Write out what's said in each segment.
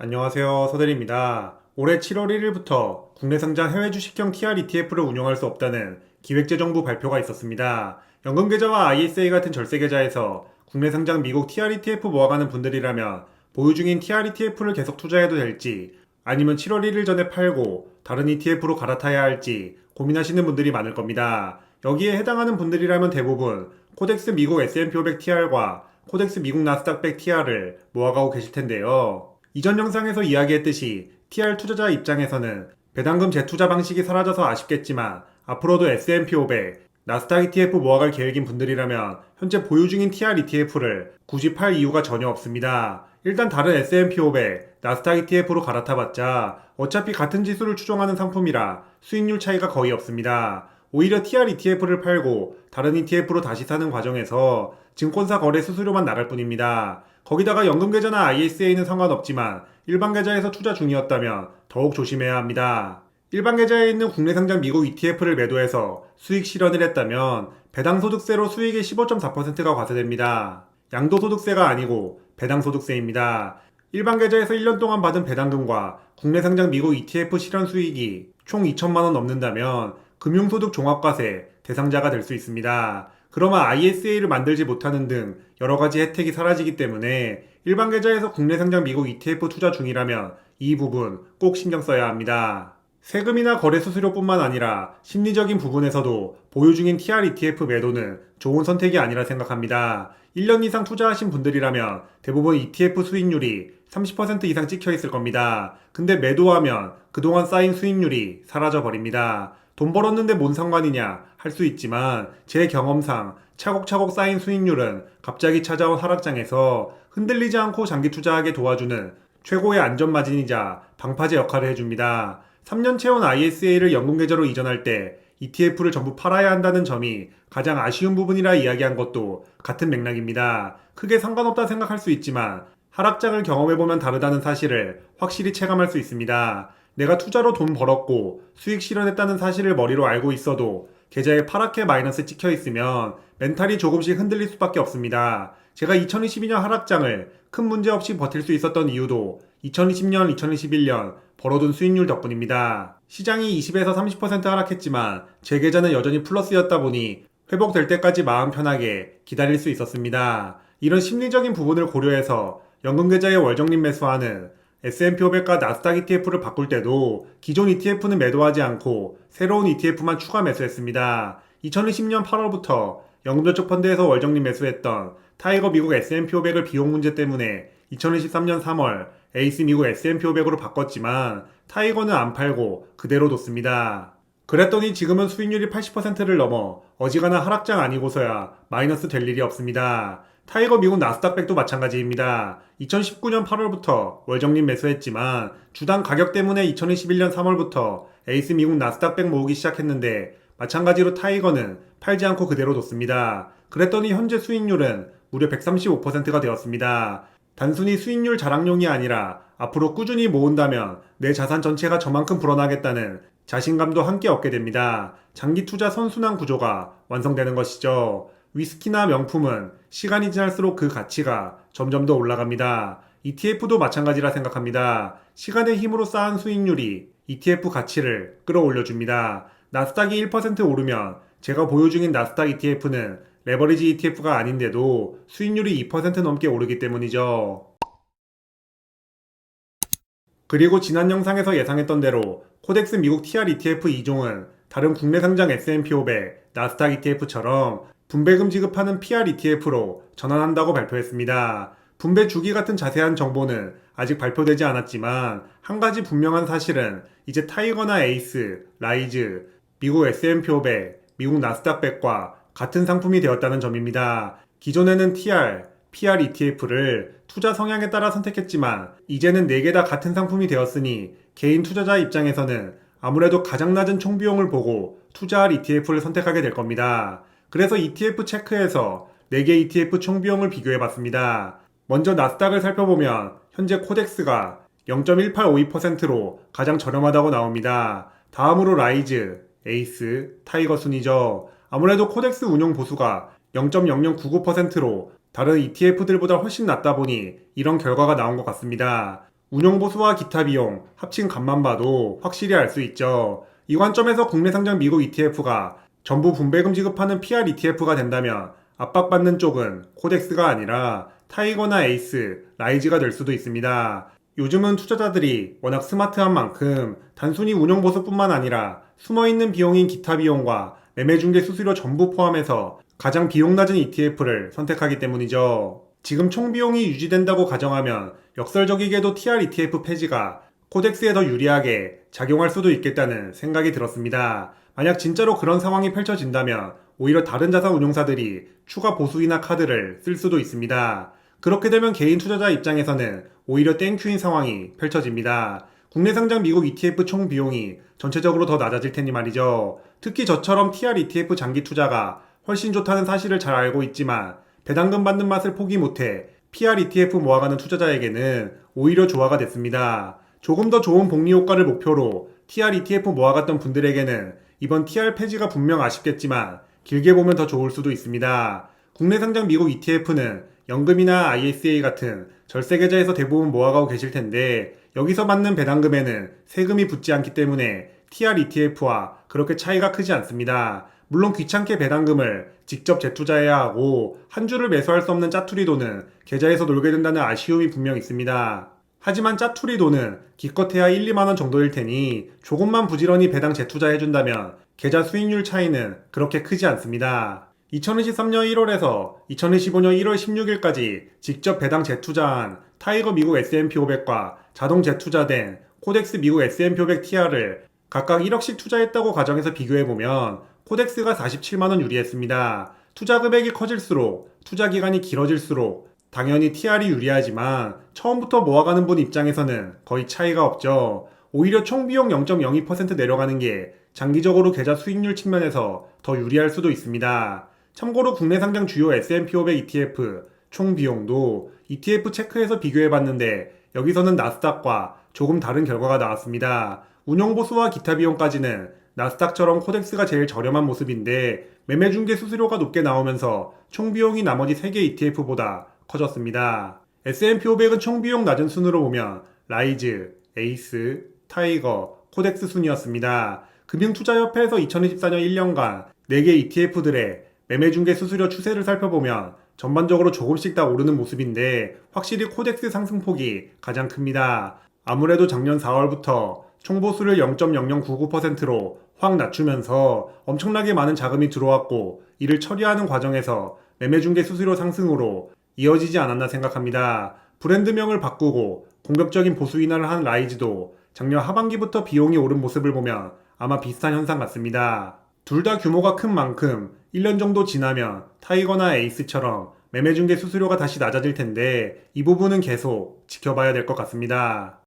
안녕하세요. 서대리입니다. 올해 7월 1일부터 국내 상장 해외 주식형 TR ETF를 운용할 수 없다는 기획재정부 발표가 있었습니다. 연금계좌와 ISA 같은 절세계좌에서 국내 상장 미국 TR ETF 모아가는 분들이라면 보유 중인 TR ETF를 계속 투자해도 될지 아니면 7월 1일 전에 팔고 다른 ETF로 갈아타야 할지 고민하시는 분들이 많을 겁니다. 여기에 해당하는 분들이라면 대부분 코덱스 미국 S&P 500 TR과 코덱스 미국 나스닥 100 TR을 모아가고 계실 텐데요. 이전 영상에서 이야기했듯이 TR 투자자 입장에서는 배당금 재투자 방식이 사라져서 아쉽겠지만 앞으로도 S&P 500, 나스닥 ETF 모아갈 계획인 분들이라면 현재 보유 중인 TR ETF를 굳이 팔 이유가 전혀 없습니다. 일단 다른 S&P 500, 나스닥 ETF로 갈아타봤자 어차피 같은 지수를 추종하는 상품이라 수익률 차이가 거의 없습니다. 오히려 TR ETF를 팔고 다른 ETF로 다시 사는 과정에서 증권사 거래 수수료만 나갈 뿐입니다. 거기다가 연금계좌나 ISA는 상관없지만 일반 계좌에서 투자 중이었다면 더욱 조심해야 합니다. 일반 계좌에 있는 국내 상장 미국 ETF를 매도해서 수익 실현을 했다면 배당소득세로 수익의 15.4%가 과세됩니다. 양도소득세가 아니고 배당소득세입니다. 일반 계좌에서 1년 동안 받은 배당금과 국내 상장 미국 ETF 실현 수익이 총 2천만 원 넘는다면 금융소득 종합과세 대상자가 될 수 있습니다. 그러면 ISA를 만들지 못하는 등 여러 가지 혜택이 사라지기 때문에 일반 계좌에서 국내 상장 미국 ETF 투자 중이라면 이 부분 꼭 신경 써야 합니다. 세금이나 거래 수수료뿐만 아니라 심리적인 부분에서도 보유 중인 TR ETF 매도는 좋은 선택이 아니라 생각합니다. 1년 이상 투자하신 분들이라면 대부분 ETF 수익률이 30% 이상 찍혀 있을 겁니다. 근데 매도하면 그동안 쌓인 수익률이 사라져 버립니다. 돈 벌었는데 뭔 상관이냐 할 수 있지만 제 경험상 차곡차곡 쌓인 수익률은 갑자기 찾아온 하락장에서 흔들리지 않고 장기 투자하게 도와주는 최고의 안전마진이자 방파제 역할을 해줍니다. 3년 채운 ISA를 연금계좌로 이전할 때 ETF를 전부 팔아야 한다는 점이 가장 아쉬운 부분이라 이야기한 것도 같은 맥락입니다. 크게 상관없다 생각할 수 있지만 하락장을 경험해보면 다르다는 사실을 확실히 체감할 수 있습니다. 내가 투자로 돈 벌었고 수익 실현했다는 사실을 머리로 알고 있어도 계좌에 파랗게 마이너스 찍혀 있으면 멘탈이 조금씩 흔들릴 수밖에 없습니다. 제가 2022년 하락장을 큰 문제 없이 버틸 수 있었던 이유도 2020년, 2021년 벌어둔 수익률 덕분입니다. 시장이 20에서 30% 하락했지만 제 계좌는 여전히 플러스였다 보니 회복될 때까지 마음 편하게 기다릴 수 있었습니다. 이런 심리적인 부분을 고려해서 연금계좌에 월정립 매수하는 S&P 500과 나스닥 ETF를 바꿀 때도 기존 ETF는 매도하지 않고 새로운 ETF만 추가 매수했습니다. 2020년 8월부터 연금저축 펀드에서 월정립 매수했던 타이거 미국 S&P 500을 비용 문제 때문에 2023년 3월 에이스 미국 S&P 500으로 바꿨지만 타이거는 안 팔고 그대로 뒀습니다. 그랬더니 지금은 수익률이 80%를 넘어 어지간한 하락장 아니고서야 마이너스 될 일이 없습니다. 타이거 미국 나스닥백도 마찬가지입니다. 2019년 8월부터 월정립 매수했지만 주당 가격 때문에 2021년 3월부터 에이스 미국 나스닥백 모으기 시작했는데 마찬가지로 타이거는 팔지 않고 그대로 뒀습니다. 그랬더니 현재 수익률은 무려 135%가 되었습니다. 단순히 수익률 자랑용이 아니라 앞으로 꾸준히 모은다면 내 자산 전체가 저만큼 불어나겠다는 자신감도 함께 얻게 됩니다. 장기 투자 선순환 구조가 완성되는 것이죠. 위스키나 명품은 시간이 지날수록 그 가치가 점점 더 올라갑니다. ETF도 마찬가지라 생각합니다. 시간의 힘으로 쌓은 수익률이 ETF 가치를 끌어올려줍니다. 나스닥이 1% 오르면 제가 보유 중인 나스닥 ETF는 레버리지 ETF가 아닌데도 수익률이 2% 넘게 오르기 때문이죠. 그리고 지난 영상에서 예상했던 대로 코덱스 미국 TR ETF 2종은 다른 국내 상장 S&P 500, 나스닥 ETF처럼 분배금 지급하는 PR ETF로 전환한다고 발표했습니다. 분배 주기 같은 자세한 정보는 아직 발표되지 않았지만 한 가지 분명한 사실은 이제 타이거나 에이스, 라이즈, 미국 500, 미국 나스닥 100과 같은 상품이 되었다는 점입니다. 기존에는 TR, PR ETF를 투자 성향에 따라 선택했지만 이제는 4개 다 같은 상품이 되었으니 개인 투자자 입장에서는 아무래도 가장 낮은 총비용을 보고 투자할 ETF를 선택하게 될 겁니다. 그래서 ETF 체크에서 4개 ETF 총 비용을 비교해 봤습니다. 먼저 나스닥을 살펴보면 현재 코덱스가 0.1852%로 가장 저렴하다고 나옵니다. 다음으로 라이즈, 에이스, 타이거 순이죠. 아무래도 코덱스 운용 보수가 0.0099%로 다른 ETF들보다 훨씬 낮다 보니 이런 결과가 나온 것 같습니다. 운영보수와 기타 비용 합친 값만 봐도 확실히 알 수 있죠. 이 관점에서 국내 상장 미국 ETF가 전부 분배금 지급하는 PR ETF가 된다면 압박받는 쪽은 코덱스가 아니라 타이거나 에이스, 라이즈가 될 수도 있습니다. 요즘은 투자자들이 워낙 스마트한 만큼 단순히 운영 보수뿐만 아니라 숨어있는 비용인 기타 비용과 매매 중개 수수료 전부 포함해서 가장 비용 낮은 ETF를 선택하기 때문이죠. 지금 총 비용이 유지된다고 가정하면 역설적이게도 TR ETF 폐지가 코덱스에 더 유리하게 작용할 수도 있겠다는 생각이 들었습니다. 만약 진짜로 그런 상황이 펼쳐진다면 오히려 다른 자산 운용사들이 추가 보수이나 카드를 쓸 수도 있습니다. 그렇게 되면 개인 투자자 입장에서는 오히려 땡큐인 상황이 펼쳐집니다. 국내 상장 미국 ETF 총 비용이 전체적으로 더 낮아질 테니 말이죠. 특히 저처럼 TR ETF 장기 투자가 훨씬 좋다는 사실을 잘 알고 있지만 배당금 받는 맛을 포기 못해 PR ETF 모아가는 투자자에게는 오히려 조화가 됐습니다. 조금 더 좋은 복리 효과를 목표로 TR ETF 모아갔던 분들에게는 이번 TR 폐지가 분명 아쉽겠지만 길게 보면 더 좋을 수도 있습니다. 국내 상장 미국 ETF는 연금이나 ISA 같은 절세 계좌에서 대부분 모아가고 계실 텐데 여기서 받는 배당금에는 세금이 붙지 않기 때문에 TR ETF와 그렇게 차이가 크지 않습니다. 물론 귀찮게 배당금을 직접 재투자해야 하고 한 주를 매수할 수 없는 짜투리 돈은 계좌에서 놀게 된다는 아쉬움이 분명 있습니다. 하지만 짜투리 돈은 기껏해야 1, 2만원 정도일 테니 조금만 부지런히 배당 재투자해준다면 계좌 수익률 차이는 그렇게 크지 않습니다. 2023년 1월에서 2025년 1월 16일까지 직접 배당 재투자한 타이거 미국 S&P 500과 자동 재투자된 코덱스 미국 S&P 500 TR을 각각 1억씩 투자했다고 가정해서 비교해보면 코덱스가 47만원 유리했습니다. 투자 금액이 커질수록 투자 기간이 길어질수록 당연히 TR이 유리하지만 처음부터 모아가는 분 입장에서는 거의 차이가 없죠. 오히려 총 비용 0.02% 내려가는 게 장기적으로 계좌 수익률 측면에서 더 유리할 수도 있습니다. 참고로 국내 상장 주요 S&P 500 ETF 총 비용도 ETF 체크해서 비교해 봤는데 여기서는 나스닥과 조금 다른 결과가 나왔습니다. 운영보수와 기타 비용까지는 나스닥처럼 코덱스가 제일 저렴한 모습인데 매매 중개 수수료가 높게 나오면서 총 비용이 나머지 3개 ETF보다 커졌습니다. S&P 500은 총 비용 낮은 순으로 보면 라이즈, 에이스, 타이거, 코덱스 순이었습니다. 금융투자협회에서 2024년 1년간 4개 ETF들의 매매 중개 수수료 추세를 살펴보면 전반적으로 조금씩 다 오르는 모습인데 확실히 코덱스 상승폭이 가장 큽니다. 아무래도 작년 4월부터 총보수를 0.0099%로 확 낮추면서 엄청나게 많은 자금이 들어왔고 이를 처리하는 과정에서 매매 중개 수수료 상승으로 이어지지 않았나 생각합니다. 브랜드명을 바꾸고 공격적인 보수 인하를 한 라이즈도 작년 하반기부터 비용이 오른 모습을 보면 아마 비슷한 현상 같습니다. 둘 다 규모가 큰 만큼 1년 정도 지나면 타이거나 에이스처럼 매매 중개 수수료가 다시 낮아질 텐데 이 부분은 계속 지켜봐야 될 것 같습니다.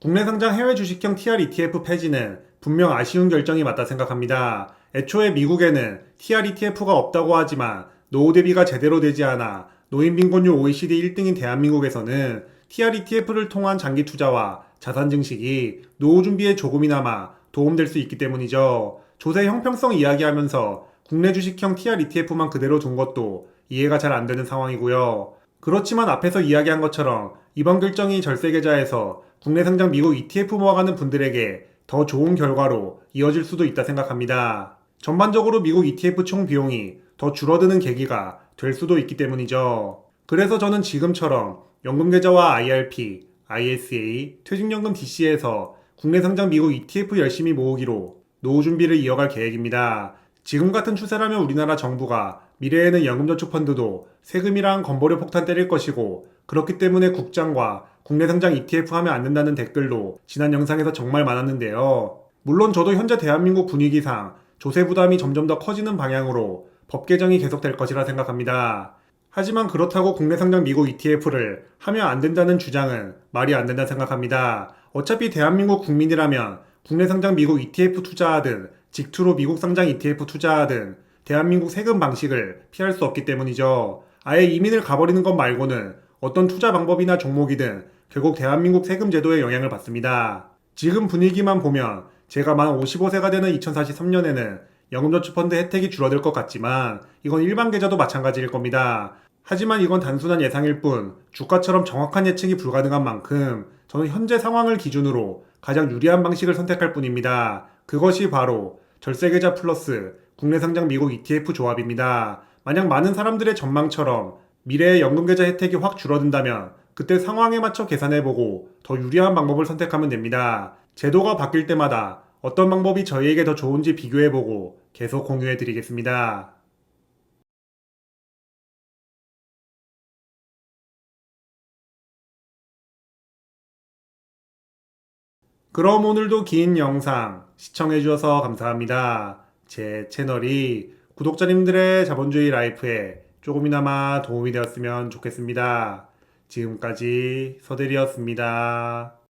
국내 상장 해외 주식형 TR ETF 폐지는 분명 아쉬운 결정이 맞다 생각합니다. 애초에 미국에는 TR ETF가 없다고 하지만 노후 대비가 제대로 되지 않아 노인 빈곤율 OECD 1등인 대한민국에서는 TR ETF를 통한 장기 투자와 자산 증식이 노후 준비에 조금이나마 도움될 수 있기 때문이죠. 조세 형평성 이야기하면서 국내 주식형 TR ETF만 그대로 둔 것도 이해가 잘 안 되는 상황이고요. 그렇지만 앞에서 이야기한 것처럼 이번 결정이 절세 계좌에서 국내 상장 미국 ETF 모아가는 분들에게 더 좋은 결과로 이어질 수도 있다 생각합니다. 전반적으로 미국 ETF 총 비용이 더 줄어드는 계기가 될 수도 있기 때문이죠. 그래서 저는 지금처럼 연금계좌와 IRP, ISA, 퇴직연금 DC에서 국내 상장 미국 ETF 열심히 모으기로 노후 준비를 이어갈 계획입니다. 지금 같은 추세라면 우리나라 정부가 미래에는 연금저축펀드도 세금이랑 건보료 폭탄 때릴 것이고 그렇기 때문에 국장과 국내 상장 ETF 하면 안 된다는 댓글도 지난 영상에서 정말 많았는데요. 물론 저도 현재 대한민국 분위기상 조세 부담이 점점 더 커지는 방향으로 법 개정이 계속될 것이라 생각합니다. 하지만 그렇다고 국내 상장 미국 ETF를 하면 안 된다는 주장은 말이 안 된다 생각합니다. 어차피 대한민국 국민이라면 국내 상장 미국 ETF 투자하든 직투로 미국 상장 ETF 투자하든 대한민국 세금 방식을 피할 수 없기 때문이죠. 아예 이민을 가버리는 것 말고는 어떤 투자 방법이나 종목이든 결국 대한민국 세금 제도에 영향을 받습니다. 지금 분위기만 보면 제가 만 55세가 되는 2043년에는 연금저축펀드 혜택이 줄어들 것 같지만 이건 일반 계좌도 마찬가지일 겁니다. 하지만 이건 단순한 예상일 뿐 주가처럼 정확한 예측이 불가능한 만큼 저는 현재 상황을 기준으로 가장 유리한 방식을 선택할 뿐입니다. 그것이 바로 절세계좌 플러스 국내 상장 미국 ETF 조합입니다. 만약 많은 사람들의 전망처럼 미래의 연금계좌 혜택이 확 줄어든다면 그때 상황에 맞춰 계산해보고 더 유리한 방법을 선택하면 됩니다. 제도가 바뀔 때마다 어떤 방법이 저희에게 더 좋은지 비교해보고 계속 공유해드리겠습니다. 그럼 오늘도 긴 영상 시청해주셔서 감사합니다. 제 채널이 구독자님들의 자본주의 라이프에 조금이나마 도움이 되었으면 좋겠습니다. 지금까지 서대리였습니다.